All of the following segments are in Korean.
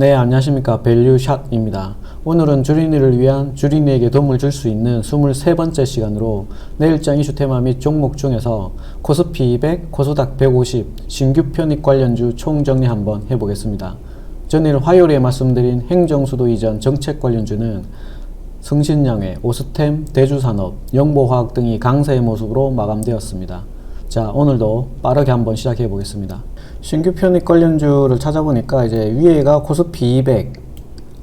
네, 안녕하십니까. 밸류샷입니다. 오늘은 주린이를 위한 주린이에게 도움을 줄 수 있는 23번째 시간으로 내일장 이슈 테마 및 종목 중에서 코스피 200, 코스닥 150, 신규 편입 관련주 총정리 한번 해보겠습니다. 전일 화요일에 말씀드린 행정수도 이전 정책 관련주는 승신양회, 오스템, 대주산업, 영보화학 등이 강세의 모습으로 마감되었습니다. 자, 오늘도 빠르게 한번 시작해 보겠습니다. 신규 편입 관련주를 찾아보니까 이제 위에가 코스피 200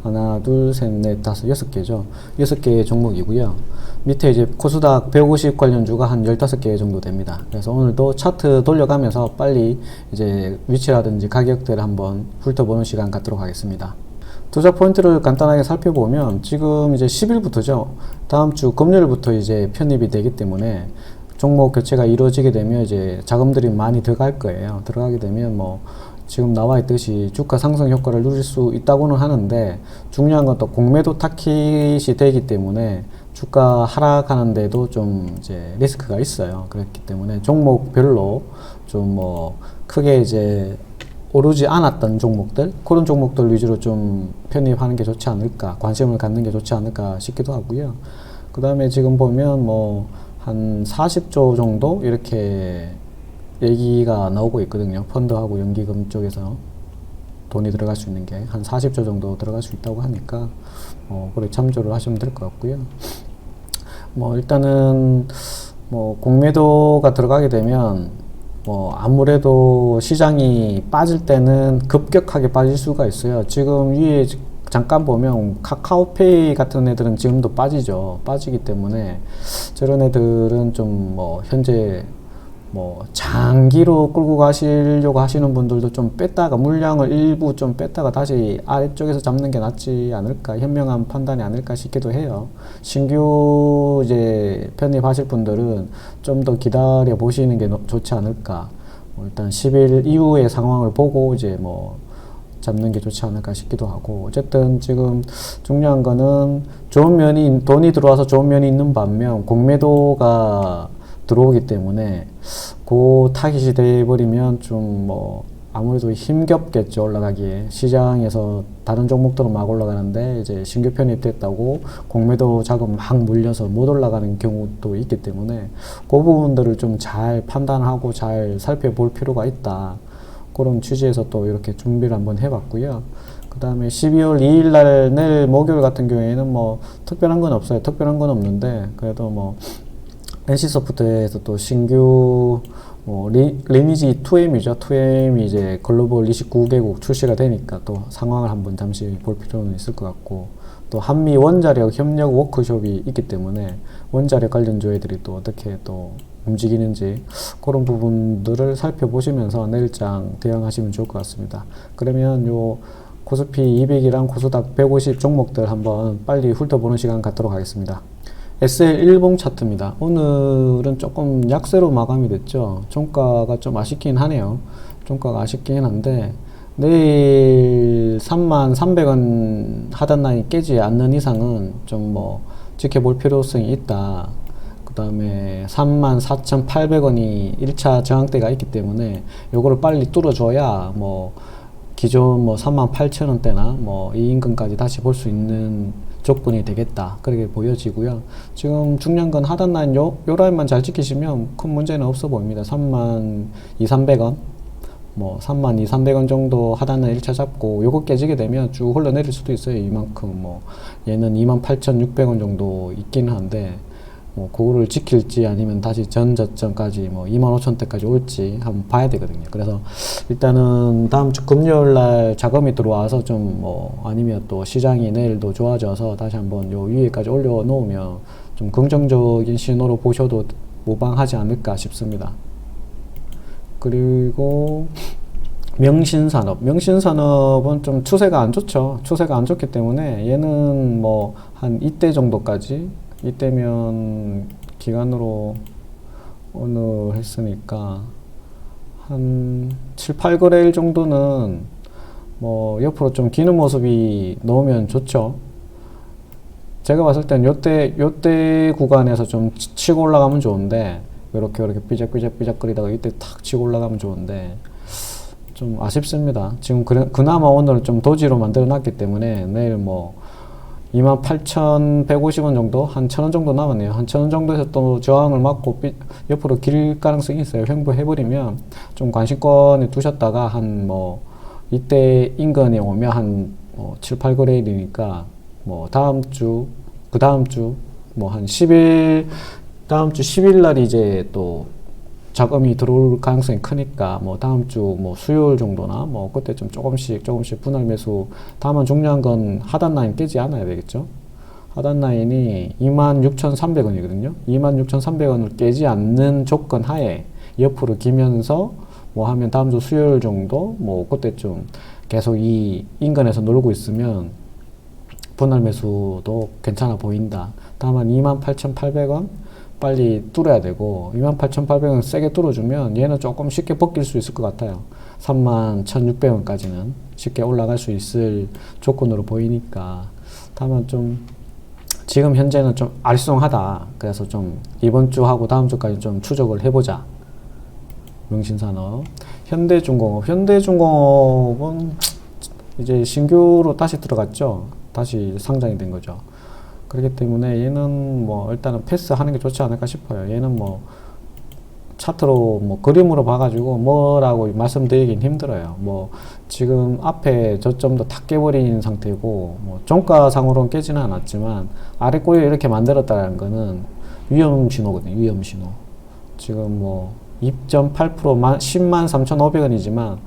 하나, 둘, 셋, 넷, 다섯, 여섯 개죠. 여섯 개의 종목이고요. 밑에 이제 코스닥 150 관련주가 한 15개 정도 됩니다. 그래서 오늘도 차트 돌려가면서 빨리 이제 위치라든지 가격들을 한번 훑어보는 시간 갖도록 하겠습니다. 투자 포인트를 간단하게 살펴보면 지금 이제 10일부터죠. 다음 주 금요일부터 이제 편입이 되기 때문에 종목 교체가 이루어지게 되면 이제 자금들이 많이 들어갈 거예요. 들어가게 되면 뭐 지금 나와 있듯이 주가 상승 효과를 누릴 수 있다고는 하는데 중요한 건 또 공매도 타깃이 되기 때문에 주가 하락하는데도 좀 이제 리스크가 있어요. 그렇기 때문에 종목별로 좀 뭐 크게 이제 오르지 않았던 종목들 그런 종목들 위주로 좀 편입하는 게 좋지 않을까 관심을 갖는 게 좋지 않을까 싶기도 하고요. 그 다음에 지금 보면 뭐 한 40조 정도 이렇게 얘기가 나오고 있거든요. 펀드하고 연기금 쪽에서 돈이 들어갈 수 있는 게 한 40조 정도 들어갈 수 있다고 하니까 어, 그래 참조를 하시면 될 것 같고요. 뭐 일단은 뭐 공매도가 들어가게 되면 뭐 아무래도 시장이 빠질 때는 급격하게 빠질 수가 있어요. 지금 위에 잠깐 보면 카카오페이 같은 애들은 지금도 빠지죠. 빠지기 때문에 저런 애들은 좀 뭐 현재 뭐 장기로 끌고 가시려고 하시는 분들도 좀 뺐다가 물량을 일부 좀 뺐다가 다시 아래쪽에서 잡는 게 낫지 않을까 현명한 판단이 아닐까 싶기도 해요. 신규 이제 편입하실 분들은 좀 더 기다려 보시는 게 좋지 않을까. 뭐 일단 10일 이후의 상황을 보고 이제 뭐 잡는 게 좋지 않을까 싶기도 하고. 어쨌든 지금 중요한 거는 좋은 면이 돈이 들어와서 좋은 면이 있는 반면 공매도가 들어오기 때문에 그 타깃이 돼버리면 좀 뭐 아무래도 힘겹겠죠 올라가기에. 시장에서 다른 종목들은 막 올라가는데 이제 신규 편입됐다고 공매도 자금 막 물려서 못 올라가는 경우도 있기 때문에 그 부분들을 좀 잘 판단하고 잘 살펴볼 필요가 있다 그런 취지에서 또 이렇게 준비를 한번 해봤고요. 그 다음에 12월 2일 날 내일 목요일 같은 경우에는 뭐 특별한 건 없어요. 특별한 건 없는데 그래도 뭐 NC소프트에서 또 신규 뭐 리, 리니지 2M이죠. 2M이 이제 글로벌 29개국 출시가 되니까 또 상황을 한번 잠시 볼 필요는 있을 것 같고 또 한미 원자력 협력 워크숍이 있기 때문에 원자력 관련 조회들이 또 어떻게 또 움직이는지 그런 부분들을 살펴보시면서 내일장 대응하시면 좋을 것 같습니다. 그러면 요 코스피 200이랑 코스닥 150 종목들 한번 빨리 훑어보는 시간 갖도록 하겠습니다. SL 일봉 차트입니다. 오늘은 조금 약세로 마감이 됐죠. 종가가 좀 아쉽긴 하네요. 종가가 아쉽긴 한데 내일 3만 300원 하단 라인 깨지 않는 이상은 좀 뭐 지켜볼 필요성이 있다. 그 다음에 34,800원이 1차 저항대가 있기 때문에 요거를 빨리 뚫어줘야 뭐 기존 뭐 38,000원대나 뭐 이 인근까지 다시 볼 수 있는 조건이 되겠다. 그렇게 보여지고요. 지금 건 하단 라인 요, 요 라인만 잘 지키시면 큰 문제는 없어 보입니다. 3만 2, 300원. 뭐 3만 2, 300원 정도 하단을 1차 잡고 요거 깨지게 되면 쭉 흘러내릴 수도 있어요. 이만큼 뭐 얘는 2만 8,600원 정도 있기는 한데 뭐 그거를 지킬지 아니면 다시 전 저점까지 뭐 2만 5천 대까지 올지 한번 봐야 되거든요. 그래서 일단은 다음 주 금요일 날 자금이 들어와서 좀 뭐 아니면 또 시장이 내일도 좋아져서 다시 한번 요 위에까지 올려 놓으면 좀 긍정적인 신호로 보셔도 무방하지 않을까 싶습니다. 그리고 명신산업. 명신산업은 좀 추세가 안 좋죠. 추세가 안 좋기 때문에 얘는 뭐 한 이때 정도까지 이때면 기간으로 오늘 했으니까 한 7, 8거래일 정도는 뭐 옆으로 좀 기는 모습이 나오면 좋죠. 제가 봤을 땐 요때 요때 구간에서 좀 치- 치고 올라가면 좋은데 이렇게 이렇게 삐작삐작삐작거리다가 이때 탁 치고 올라가면 좋은데 좀 아쉽습니다. 지금 그나마 오늘 좀 도지로 만들어 놨기 때문에 내일 뭐 28,150원 정도? 한 1,000원 정도 남았네요. 한 1,000원 정도에서 또 저항을 맞고 삐- 옆으로 길 가능성이 있어요. 횡보해버리면 좀 관심권에 두셨다가 한 뭐 이때 인근에 오면 한뭐 7, 8거래일이니까 뭐 다음 주, 그 다음 주, 뭐 한 10일, 다음 주 10일 날 이제 또 자금이 들어올 가능성이 크니까 뭐 다음 주 뭐 수요일 정도나 뭐 그때 좀 조금씩 조금씩 분할 매수 다만 중요한 건 하단 라인 깨지 않아야 되겠죠 하단 라인이 26,300원이거든요 26,300원을 깨지 않는 조건 하에 옆으로 기면서 뭐 하면 다음 주 수요일 정도 뭐 그때쯤 계속 이 인근에서 놀고 있으면 분할 매수도 괜찮아 보인다. 다만 28,800원 빨리 뚫어야 되고 28,800원 세게 뚫어주면 얘는 조금 쉽게 벗길 수 있을 것 같아요. 31,600원까지는 쉽게 올라갈 수 있을 조건으로 보이니까 다만 좀 지금 현재는 좀 알쏭하다. 그래서 좀 이번 주하고 다음 주까지 좀 추적을 해보자. 명신산업, 현대중공업, 현대중공업은 이제 신규로 다시 들어갔죠. 다시 상장이 된 거죠. 그렇기 때문에 얘는 뭐 일단은 패스하는 게 좋지 않을까 싶어요. 얘는 뭐 차트로 뭐 그림으로 봐가지고 뭐라고 말씀드리긴 힘들어요. 뭐 지금 앞에 저점도 다 깨버린 상태고 뭐 종가상으로는 깨지는 않았지만 아래 꼬리 이렇게 만들었다는 거는 위험 신호거든요. 위험 신호. 지금 뭐 2.8%만 10만 3,500원이지만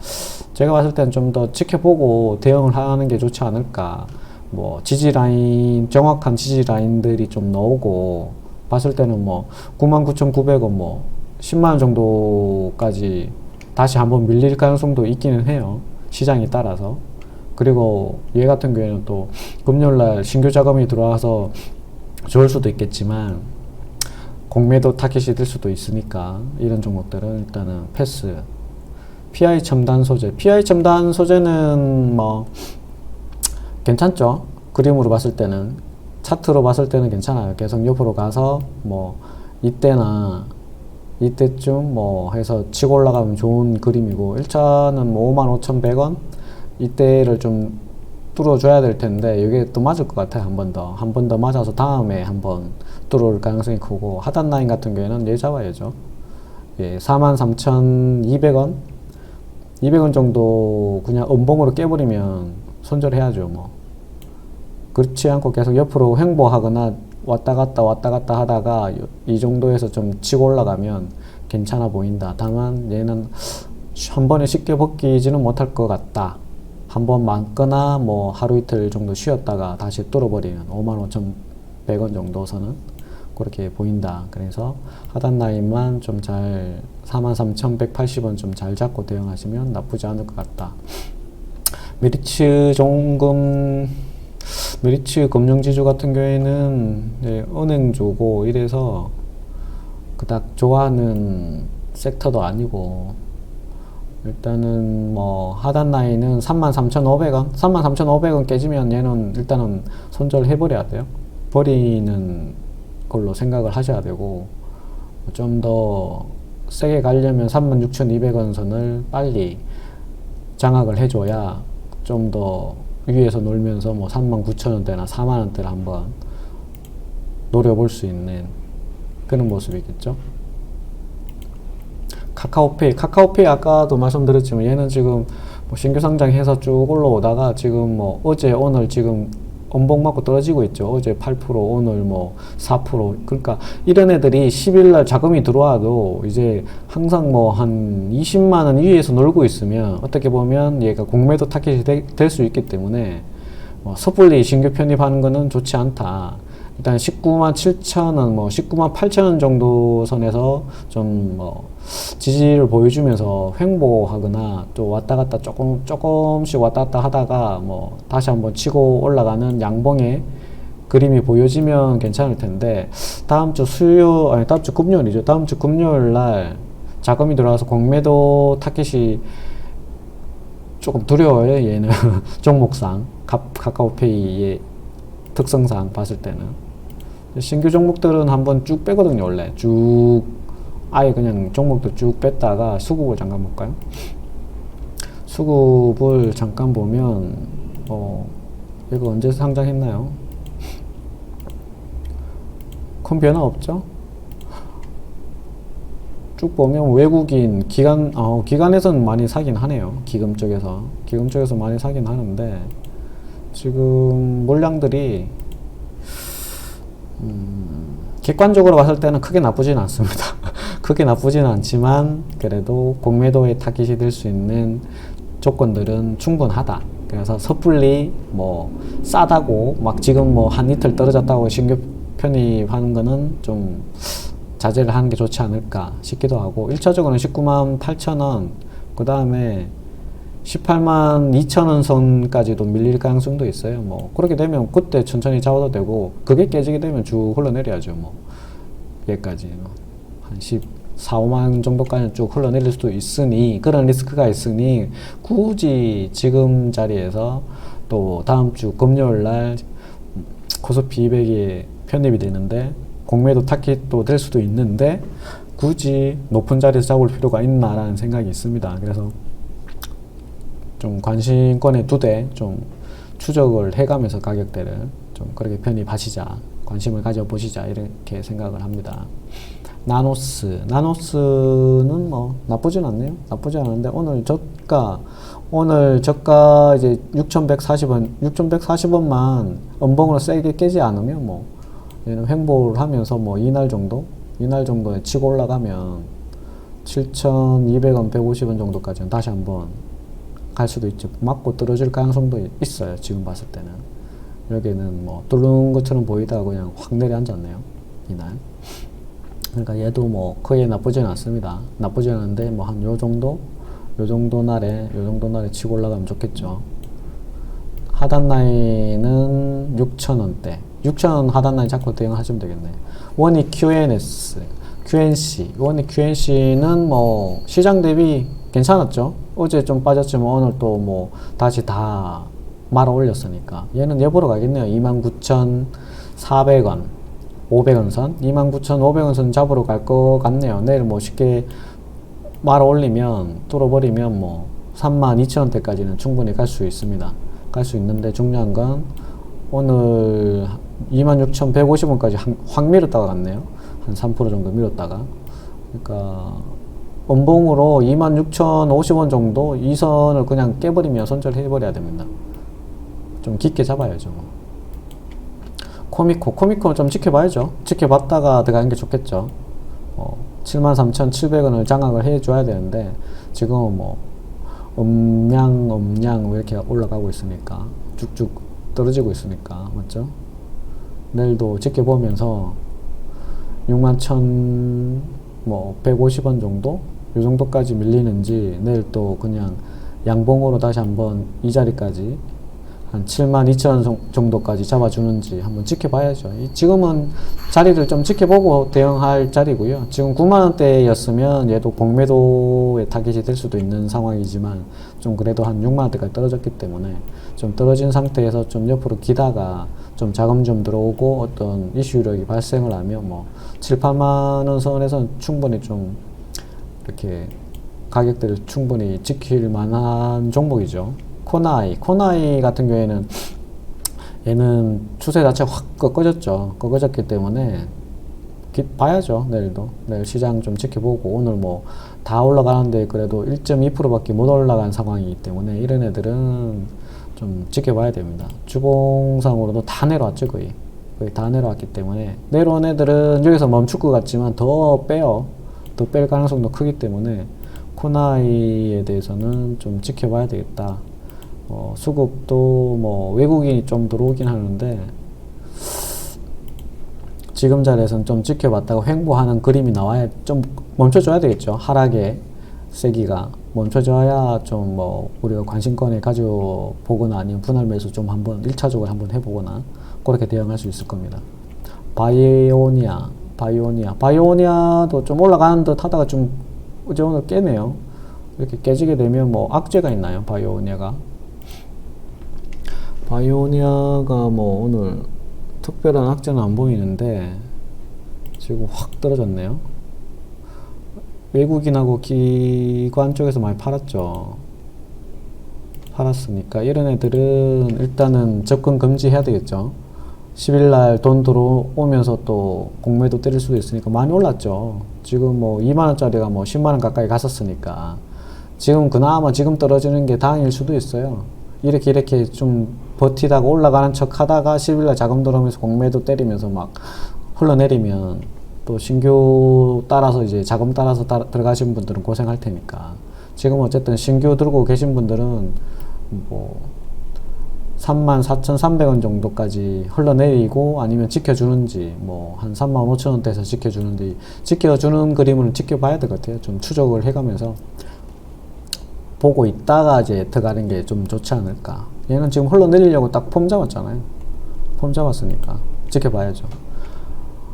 제가 봤을 때는 좀 더 지켜보고 대응을 하는 게 좋지 않을까. 뭐 지지 라인 정확한 지지 라인들이 좀 나오고 봤을 때는 뭐 99,900원 뭐 10만 원 정도까지 다시 한번 밀릴 가능성도 있기는 해요. 시장에 따라서. 그리고 얘 같은 경우에는 또 금요일 날 신규 자금이 들어와서 좋을 수도 있겠지만 공매도 타겟이 될 수도 있으니까 이런 종목들은 일단은 패스. PI 첨단 소재. PI 첨단 소재는 뭐 괜찮죠. 그림으로 봤을 때는 차트로 봤을 때는 괜찮아요. 계속 옆으로 가서 뭐 이때나 이때쯤 뭐 해서 치고 올라가면 좋은 그림이고 1차는 뭐 55,100원 이때를 좀 뚫어줘야 될 텐데 이게 또 맞을 것 같아요 한 번 더 한 번 더 맞아서 다음에 한 번 뚫을 가능성이 크고 하단 라인 같은 경우에는 얘 잡아야죠 예, 43,200원 200원 정도 그냥 음봉으로 깨버리면 손절해야죠 뭐 그렇지 않고 계속 옆으로 횡보하거나 왔다 갔다 왔다 갔다 하다가 요- 이 정도에서 좀 치고 올라가면 괜찮아 보인다. 다만 얘는 한 번에 쉽게 벗기지는 못할 것 같다. 한 번 많거나 뭐 하루 이틀 정도 쉬었다가 다시 뚫어버리는 55,100원 정도서는 그렇게 보인다. 그래서 하단 라인만 좀 잘 43,180원 좀 잘 잡고 대응하시면 나쁘지 않을 것 같다. 메리츠 종금 메리츠 금융지주 같은 경우에는 이제 은행주고 이래서 그닥 좋아하는 섹터도 아니고 일단은 뭐 하단 라인은 33,500원 33,500원 깨지면 얘는 일단은 손절해 버려야 돼요. 버리는 걸로 생각을 하셔야 되고 좀 더 세게 가려면 36,200원 선을 빨리 장악을 해줘야 좀 더 위에서 놀면서 뭐 39,000원대나 4만원대를 한번 노려볼 수 있는 그런 모습이겠죠. 카카오페이, 카카오페이 아까도 말씀드렸지만 얘는 지금 뭐 신규 상장해서 쭉 올라오다가 지금 뭐 어제 오늘 지금 엄봉 맞고 떨어지고 있죠. 어제 8% 오늘 뭐 4% 그러니까 이런 애들이 10일 날 자금이 들어와도 이제 항상 뭐 한 20만 원 위에서 놀고 있으면 어떻게 보면 얘가 공매도 타겟이 될 수 있기 때문에 뭐 섣불리 신규 편입하는 거는 좋지 않다. 일단 19만 7천 원, 뭐 19만 8천 원 정도 선에서 좀 뭐 지지를 보여주면서 횡보하거나 또 왔다 갔다 조금 조금씩 왔다 갔다 하다가 뭐 다시 한번 치고 올라가는 양봉의 그림이 보여지면 괜찮을 텐데 다음 주 수요 아니 다음 주 금요일이죠. 다음 주 금요일 날 자금이 들어와서 공매도 타겟이 조금 두려워요. 얘는 종목상 카, 카카오페이의 특성상 봤을 때는 신규 종목들은 한번 쭉 빼거든요. 원래 쭉 아예 그냥 종목도 쭉 뺐다가 수급을 잠깐 볼까요? 수급을 잠깐 보면 어 이거 언제 상장했나요? 큰 변화 없죠? 쭉 보면 외국인 기관 어, 기관에서는 많이 사긴 하네요. 기금 쪽에서 기금 쪽에서 많이 사긴 하는데 지금 물량들이 음, 객관적으로 봤을 때는 크게 나쁘진 않습니다. 크게 나쁘진 않지만 그래도 공매도에 타깃이 될 수 있는 조건들은 충분하다. 그래서 섣불리 뭐 싸다고 막 지금 뭐 한 이틀 떨어졌다고 신규 편입하는 거는 좀 자제를 하는 게 좋지 않을까 싶기도 하고 1차적으로는 19만 8천 원, 그 다음에 18만 2천 원 선까지도 밀릴 가능성도 있어요. 뭐 그렇게 되면 그때 천천히 잡아도 되고 그게 깨지게 되면 쭉 흘러내려야죠. 뭐 여기까지 뭐한 14, 5만 원 정도까지 쭉 흘러내릴 수도 있으니 그런 리스크가 있으니 굳이 지금 자리에서 또 다음 주 금요일 날 코스피 200이 편입이 되는데 공매도 타깃도 될 수도 있는데 굳이 높은 자리에서 잡을 필요가 있나라는 생각이 있습니다. 그래서 좀 관심권에 두되 좀 추적을 해가면서 가격대를 좀 그렇게 편입하시자 관심을 가져보시자 이렇게 생각을 합니다. 나노스 나노스는 뭐 나쁘진 않네요. 나쁘지 않은데 오늘 저가 오늘 저가 이제 6,140원 6,140원만 음봉으로 세게 깨지 않으면 뭐 횡보를 하면서 뭐 이날 정도 이날 정도에 치고 올라가면 7,200원 150원 정도까지는 다시 한번 갈 수도 있죠. 맞고 떨어질 가능성도 있어요. 지금 봤을 때는. 여기는 뭐 뚫는 것처럼 보이다가 그냥 확 내려앉았네요. 이날. 그러니까 얘도 뭐 크게 나쁘진 않습니다. 나쁘진 않은데 뭐 한 요 정도? 요 정도 날에 요 정도 날에 치고 올라가면 좋겠죠. 하단 라인은 6,000원대. 6,000원 하단 라인 잡고 대응하시면 되겠네. 원이 QNS, QNC. 원이 QNC는 뭐 시장 대비 괜찮았죠. 어제 좀 빠졌지만 오늘 또 뭐 다시 다 말아 올렸으니까 얘는 예보로 가겠네요. 29,400원, 500원 선, 29,500원 선 잡으러 갈 것 같네요. 내일 뭐 쉽게 말아 올리면 뚫어버리면 뭐 32,000원대까지는 충분히 갈 수 있습니다. 갈 수 있는데 중요한 건 오늘 26,150원까지 확 밀었다가 갔네요. 한 3% 정도 밀었다가. 그러니까 원봉으로 26,050원 정도 이 선을 그냥 깨버리면 손절해버려야 됩니다. 좀 깊게 잡아야죠. 뭐. 코미코, 코미코는 좀 지켜봐야죠. 지켜봤다가 들어가는 게 좋겠죠. 어, 73,700원을 장악을 해줘야 되는데 지금은 뭐 음량, 음량 이렇게 올라가고 있으니까 쭉쭉 떨어지고 있으니까 맞죠? 내일도 지켜보면서 61,000뭐 150원 정도 이 정도까지 밀리는지 내일 또 그냥 양봉으로 다시 한번 이 자리까지 한 7만 2천 원 정도까지 잡아주는지 한번 지켜봐야죠. 지금은 자리를 좀 지켜보고 대응할 자리고요. 지금 9만 원대였으면 얘도 공매도의 타깃이 될 수도 있는 상황이지만 좀 그래도 한 6만 원대까지 떨어졌기 때문에 좀 떨어진 상태에서 좀 옆으로 기다가 좀 자금 좀 들어오고 어떤 이슈력이 발생을 하면 뭐 7, 8만 원 선에서는 충분히 좀 이렇게 가격대를 충분히 지킬 만한 종목이죠. 코나이, 코나이 같은 경우에는 얘는 추세 자체가 확 꺾어졌죠. 꺾어졌기 때문에 기, 봐야죠. 내일도. 내일 시장 좀 지켜보고 오늘 뭐 다 올라가는데 그래도 1.2%밖에 못 올라간 상황이기 때문에 이런 애들은 좀 지켜봐야 됩니다. 주봉상으로도 다 내려왔죠. 거의. 거의 다 내려왔기 때문에 내려온 애들은 여기서 멈출 것 같지만 더 빼요. 더뺄 가능성도 크기 때문에 코나이에 대해서는 좀 지켜봐야 되겠다. 어, 수급도 뭐 외국인이 좀 들어오긴 하는데 지금 자리에서는 좀 지켜봤다가 횡보하는 그림이 나와야 좀 멈춰줘야 되겠죠. 하락의 세기가 멈춰줘야 좀 뭐 우리가 관심권에 가지고 보거나 아니면 분할 매수 좀 한번 1차적으로 한번 해보거나 그렇게 대응할 수 있을 겁니다. 바이오니아, 바이오니아, 바이오니아도 좀 올라가는 듯 하다가 좀 어제 오늘 깨네요. 이렇게 깨지게 되면 뭐 악재가 있나요? 바이오니아가 바이오니아가 뭐 오늘 특별한 악재는 안 보이는데 지금 확 떨어졌네요. 외국인하고 기관 쪽에서 많이 팔았죠. 팔았으니까 이런 애들은 일단은 접근 금지해야 되겠죠. 10일 날 돈 들어오면서 또 공매도 때릴 수도 있으니까 많이 올랐죠. 지금 뭐 2만 원짜리가 뭐 10만 원 가까이 갔었으니까 지금 그나마 지금 떨어지는 게 다행일 수도 있어요. 이렇게 이렇게 좀 버티다가 올라가는 척 하다가 10일 날 자금 들어오면서 공매도 때리면서 막 흘러내리면 또 신규 따라서 이제 자금 따라서 따라, 들어가신 분들은 고생할 테니까 지금 어쨌든 신규 들고 계신 분들은 뭐 34,300원 정도까지 흘러내리고 아니면 지켜주는지 뭐 한 35,000원대에서 지켜주는지 지켜주는 그림을 지켜봐야 될 것 같아요. 좀 추적을 해가면서 보고 있다가 이제 들어가는 게 좀 좋지 않을까. 얘는 지금 흘러내리려고 딱 폼 잡았잖아요. 폼 잡았으니까 지켜봐야죠.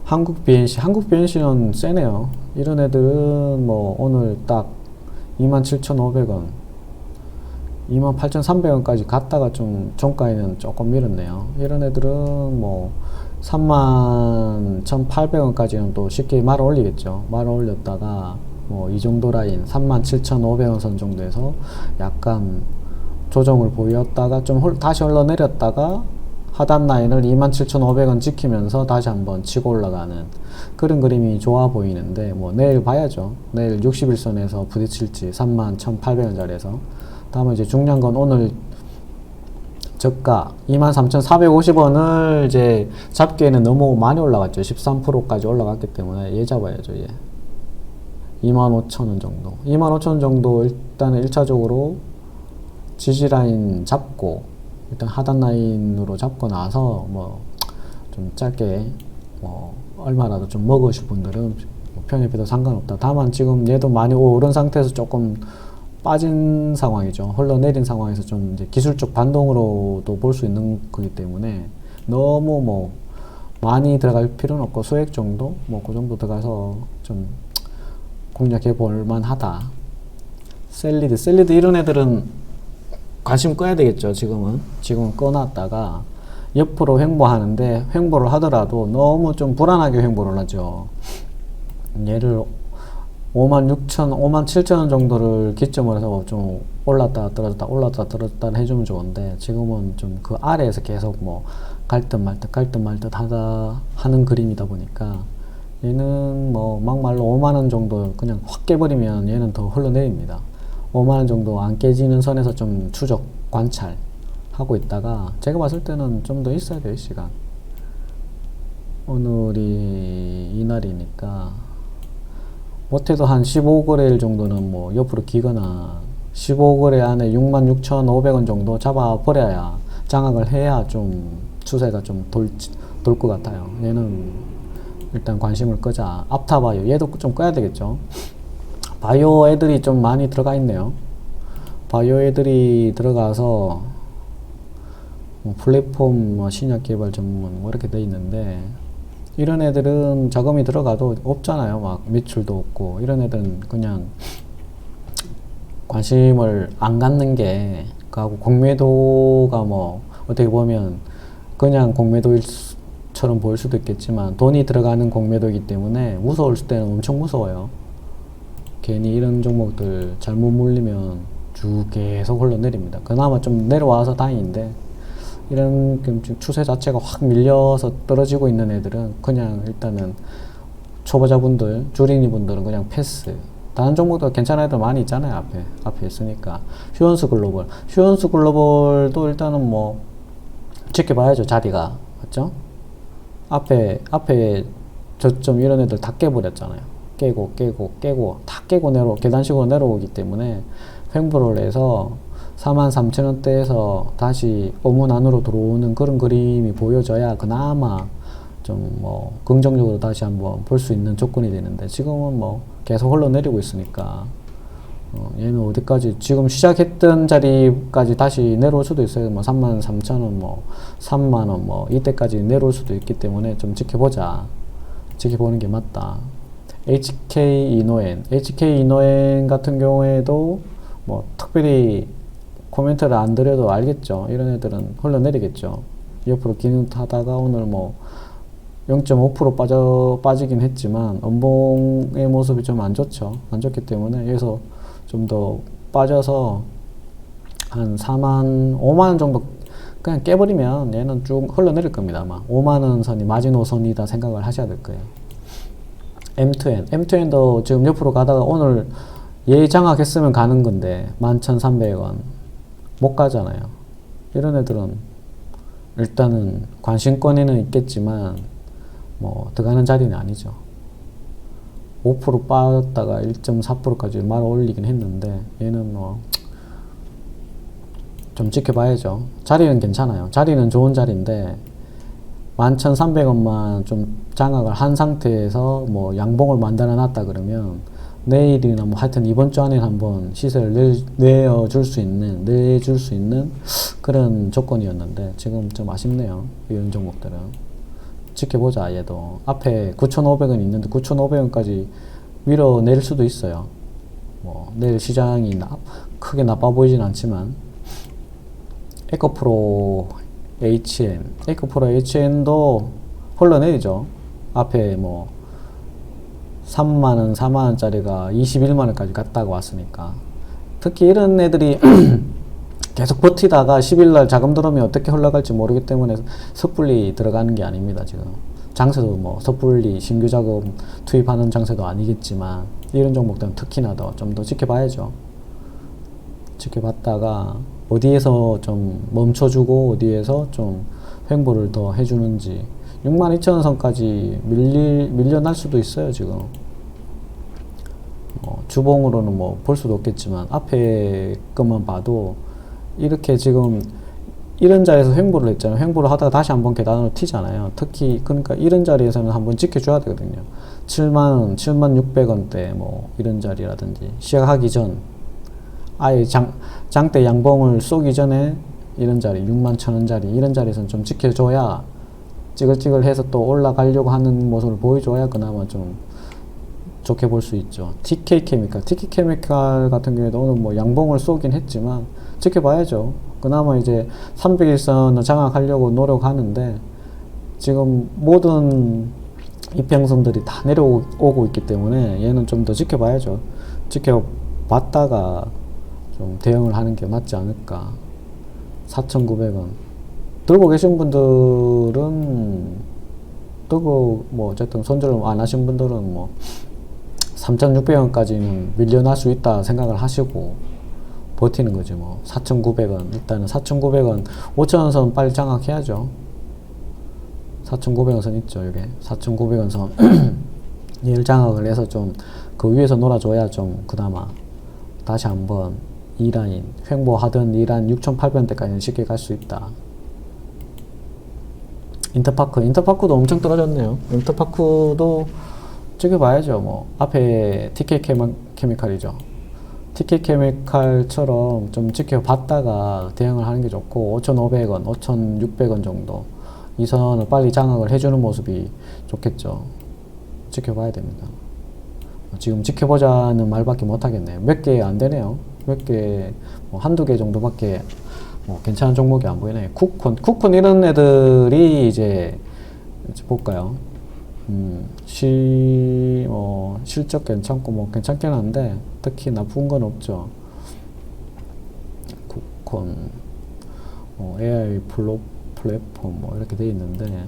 한국 BNC, 한국 BNC는 세네요. 이런 애들은 뭐 오늘 딱 27,500원, 28,300원까지 갔다가 좀 종가에는 조금 밀었네요. 이런 애들은 뭐 31,800원까지는 또 쉽게 말아 올리겠죠. 말아 올렸다가 뭐 이 정도 라인 37,500원 선 정도에서 약간 조정을 보였다가 좀 홀- 다시 흘러내렸다가 하단 라인을 27,500원 지키면서 다시 한번 치고 올라가는 그런 그림이 좋아 보이는데 뭐 내일 봐야죠. 내일 60일선에서 부딪힐지 31,800원짜리에서 다음에 이제 중요한 건 오늘 저가 23,450원을 이제 잡기에는 너무 많이 올라갔죠. 13%까지 올라갔기 때문에 얘 잡아야죠. 얘. 25,000원 정도. 25,000원 정도 일단은 1차적으로 지지 라인 잡고 일단 하단 라인으로 잡고 나서 뭐 좀 짧게 뭐 얼마라도 좀 먹으실 분들은 뭐 편입해도 상관없다. 다만 지금 얘도 많이 오른 상태에서 조금 빠진 상황이죠. 흘러내린 상황에서 좀 이제 기술적 반동으로도 볼 수 있는 거기 때문에 너무 뭐 많이 들어갈 필요는 없고 수액 정도 뭐그 정도 들어가서 좀 공략해 볼 만하다. 셀리드 셀리드 이런 애들은 관심 꺼야 되겠죠. 지금은 지금은 꺼놨다가 옆으로 횡보하는데 횡보를 하더라도 너무 좀 불안하게 횡보를 하죠. 얘를 5만 6천, 5만 7천 원 정도를 기점으로 해서 좀 올랐다 떨어졌다 올랐다 떨어졌다 해주면 좋은데 지금은 좀 그 아래에서 계속 뭐 갈듯 말듯 갈듯 말듯 하다 하는 그림이다 보니까 얘는 뭐 막말로 5만 원 정도 그냥 확 깨버리면 얘는 더 흘러내립니다. 5만 원 정도 안 깨지는 선에서 좀 추적 관찰 하고 있다가 제가 봤을 때는 좀 더 있어야 돼요 시간. 오늘이 이날이니까 못해도 한 15거래일 정도는 뭐 옆으로 기거나 15거래 안에 66,500원 정도 잡아 버려야 장악을 해야 좀 추세가 좀 돌 돌 것 같아요. 얘는 일단 관심을 끄자. 앞타바이오 얘도 좀 꺼야 되겠죠. 바이오 애들이 좀 많이 들어가 있네요. 바이오 애들이 들어가서 뭐 플랫폼 뭐 신약 개발 전문 뭐 이렇게 돼 있는데 이런 애들은 자금이 들어가도 없잖아요. 막 매출도 없고 이런 애들은 그냥 관심을 안 갖는 게 그하고 공매도가 뭐 어떻게 보면 그냥 공매도일처럼 보일 수도 있겠지만 돈이 들어가는 공매도이기 때문에 무서울 때는 엄청 무서워요. 괜히 이런 종목들 잘못 물리면 쭉 계속 흘러내립니다. 그나마 좀 내려와서 다행인데 이런 좀 추세 자체가 확 밀려서 떨어지고 있는 애들은 그냥 일단은 초보자분들, 주린이 분들은 그냥 패스. 다른 종목도 괜찮은 애들 많이 있잖아요, 앞에. 앞에 있으니까. 휴원스 글로벌. 휴원스 글로벌도 일단은 뭐, 지켜봐야죠, 자리가. 맞죠? 앞에, 앞에 저점 이런 애들 다 깨버렸잖아요. 깨고, 깨고, 깨고, 다 깨고 내려, 계단식으로 내려오기 때문에 횡보를 해서 43,000원대에서 다시 어문 안으로 들어오는 그런 그림이 보여져야 그나마 좀 뭐 긍정적으로 다시 한번 볼 수 있는 조건이 되는데 지금은 뭐 계속 흘러내리고 있으니까 어, 얘는 어디까지 지금 시작했던 자리까지 다시 내려올 수도 있어요. 뭐 3만 3천 원, 뭐 3만 원, 뭐 이때까지 내려올 수도 있기 때문에 좀 지켜보자. 지켜보는 게 맞다. HK 이노엔, HK 이노엔 같은 경우에도 뭐 특별히 코멘트를 안 드려도 알겠죠. 이런 애들은 흘러내리겠죠. 옆으로 기능 타다가 오늘 뭐 0.5% 빠져 빠지긴 했지만 음봉의 모습이 좀 안 좋죠. 안 좋기 때문에 여기서 좀 더 빠져서 한 4만, 5만원 정도 그냥 깨버리면 얘는 쭉 흘러내릴 겁니다. 아마 5만 원 선이 마지노선이다 생각을 하셔야 될 거예요. M2N. M2N도 지금 옆으로 가다가 오늘 예장악했으면 가는 건데 11,300원 못 가잖아요. 이런 애들은 일단은 관심권에는 있겠지만 뭐 들어가는 자리는 아니죠. 5% 빠졌다가 1.4%까지 말 올리긴 했는데 얘는 뭐 좀 지켜봐야죠. 자리는 괜찮아요. 자리는 좋은 자리인데 11,300원만 좀 장악을 한 상태에서 뭐 양봉을 만들어 놨다 그러면 내일이나 뭐 하여튼 이번 주 안에 한번 시세를 내, 내어줄 수 있는 내줄 수 있는 그런 조건이었는데 지금 좀 아쉽네요. 이런 종목들은 지켜보자 얘도 앞에 9,500원 있는데 9,500원까지 밀어낼 수도 있어요. 뭐 내일 시장이 나, 크게 나빠 보이진 않지만 에코프로 HN, 에코프로 HN도 흘러내리죠. 앞에 뭐 3만 원, 4만 원짜리가 21만 원까지 갔다가 왔으니까. 특히 이런 애들이 계속 버티다가 10일 날 자금 들어오면 어떻게 흘러갈지 모르기 때문에 섣불리 들어가는 게 아닙니다, 지금. 장세도 뭐 섣불리 신규 자금 투입하는 장세도 아니겠지만 이런 종목들은 특히나 더 좀 더 지켜봐야죠. 지켜봤다가 어디에서 좀 멈춰주고 어디에서 좀 횡보를 더 해주는지 62,000원 선까지 밀리, 밀려날 수도 있어요 지금. 어, 주봉으로는 뭐 볼 수도 없겠지만 앞에 것만 봐도 이렇게 지금 이런 자리에서 횡보를 했잖아요. 횡보를 하다가 다시 한번 계단으로 튀잖아요. 특히 그러니까 이런 자리에서는 한번 지켜줘야 되거든요. 7만원 7만 600원대 뭐 이런 자리라든지 시작하기 전 아예 장, 장대 양봉을 쏘기 전에 이런 자리 6만 천 원짜리 이런 자리에서는 좀 지켜줘야 찌글찌글해서 또 올라가려고 하는 모습을 보여줘야 그나마 좀 좋게 볼 수 있죠. TK 케미칼, TK 케미칼 같은 경우에도 오늘 뭐 양봉을 쏘긴 했지만 지켜봐야죠. 그나마 이제 300일선을 장악하려고 노력하는데 지금 모든 이평선들이 다 내려오고 있기 때문에 얘는 좀 더 지켜봐야죠. 지켜봤다가 좀 대응을 하는 게 맞지 않을까. 4,900원. 들고 계신 분들은, 들고, 뭐, 어쨌든 손절을 안 하신 분들은 뭐, 3,600원까지는 밀려날 수 있다 생각을 하시고, 버티는 거지 뭐. 4,900원. 일단은 4,900원, 5,000원 선 빨리 장악해야죠. 4,900원 선 있죠, 이게. 4,900원 선. 얘를 장악을 해서 좀, 그 위에서 놀아줘야 좀, 그나마, 다시 한번, 이 라인, 횡보하던 이 라인 6,800원대까지는 쉽게 갈 수 있다. 인터파크, 인터파크도 엄청 떨어졌네요. 인터파크도 찍어봐야죠. 뭐 앞에 TK 케미, 케미칼이죠. TK 케미칼처럼 좀 지켜봤다가 대응을 하는 게 좋고 5,500원, 5,600원 정도 이 선을 빨리 장악을 해주는 모습이 좋겠죠. 지켜봐야 됩니다. 지금 지켜보자는 말밖에 못하겠네요. 몇 개 안 되네요. 몇 개, 뭐 한두 개 정도밖에 뭐 괜찮은 종목이 안 보이네. 쿠콘, 쿠콘 이런 애들이 이제, 볼까요? 음, 시, 뭐, 실적 괜찮고 뭐 괜찮긴 한데, 특히 나쁜 건 없죠. 쿠콘, 뭐, AI 플로, 플랫폼 뭐 이렇게 돼 있는데,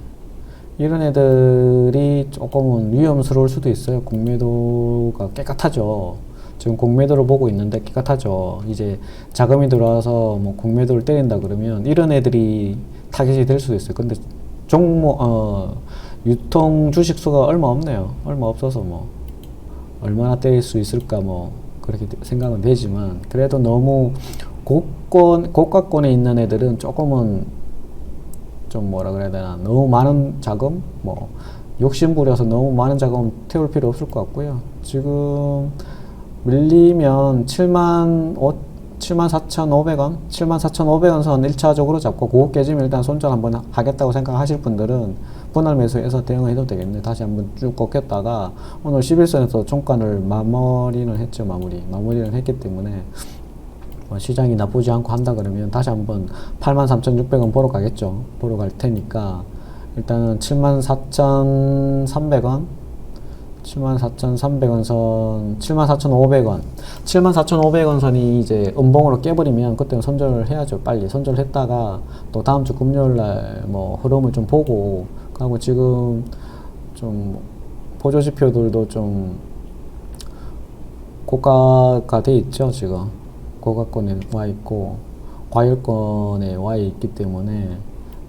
이런 애들이 조금은 위험스러울 수도 있어요. 공매도가 깨끗하죠. 지금 공매도를 보고 있는데 깨끗하죠. 이제 자금이 들어와서 뭐 공매도를 때린다 그러면 이런 애들이 타겟이 될 수도 있어요. 근데 종목 어 유통 주식 수가 얼마 없네요. 얼마 없어서 뭐 얼마나 때릴 수 있을까 뭐 그렇게 생각은 되지만 그래도 너무 고권 고가권에 있는 애들은 조금은 좀 뭐라 그래야 되나 너무 많은 자금 뭐 욕심 부려서 너무 많은 자금 태울 필요 없을 것 같고요. 지금 밀리면 7만 5, 7만 4,500원, 7만 4,500원 선 1차적으로 잡고 그거 깨지면 일단 손절 한번 하겠다고 생각하실 분들은 분할 매수해서 대응을 해도 되겠네. 다시 한번 쭉 꺾였다가 오늘 11선에서 종가를 마무리는 했죠. 마무리. 마무리를 했기 때문에 뭐 시장이 나쁘지 않고 한다 그러면 다시 한번 83,600원 보러 가겠죠. 보러 갈 테니까 일단은 74,300원 74,300원 선, 74,500원. 74,500원 선이 이제 음봉으로 깨버리면 그때는 손절을 해야죠. 빨리 손절을 했다가 또 다음 주 금요일 날 뭐 흐름을 좀 보고 하고 지금 좀 보조 지표들도 좀 고가가 돼 있죠, 지금. 고가권에 와 있고 과열권에 와 있기 때문에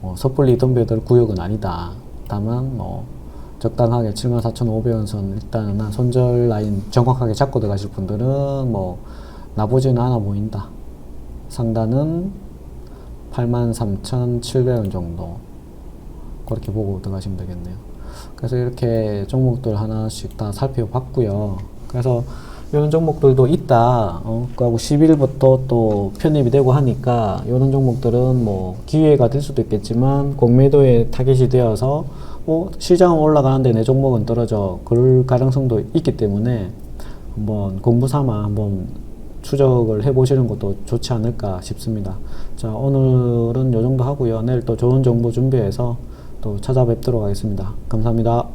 뭐 섣불리 덤벼들 구역은 아니다. 다만 뭐 적당하게 74,500원 선 일단은 한 손절 라인 정확하게 잡고 들어가실 분들은 뭐 나보지는 않아 보인다. 상단은 83,700원 정도 그렇게 보고 들어가시면 되겠네요. 그래서 이렇게 종목들 하나씩 다 살펴봤고요. 그래서 이런 종목들도 있다. 어, 그하고 10일부터 또 편입이 되고 하니까 이런 종목들은 뭐 기회가 될 수도 있겠지만 공매도에 타겟이 되어서 뭐 시장은 올라가는데 내 종목은 떨어져 그럴 가능성도 있기 때문에 한번 공부 삼아 한번 추적을 해보시는 것도 좋지 않을까 싶습니다. 자 오늘은 이 정도 하고요. 내일 또 좋은 정보 준비해서 또 찾아뵙도록 하겠습니다. 감사합니다.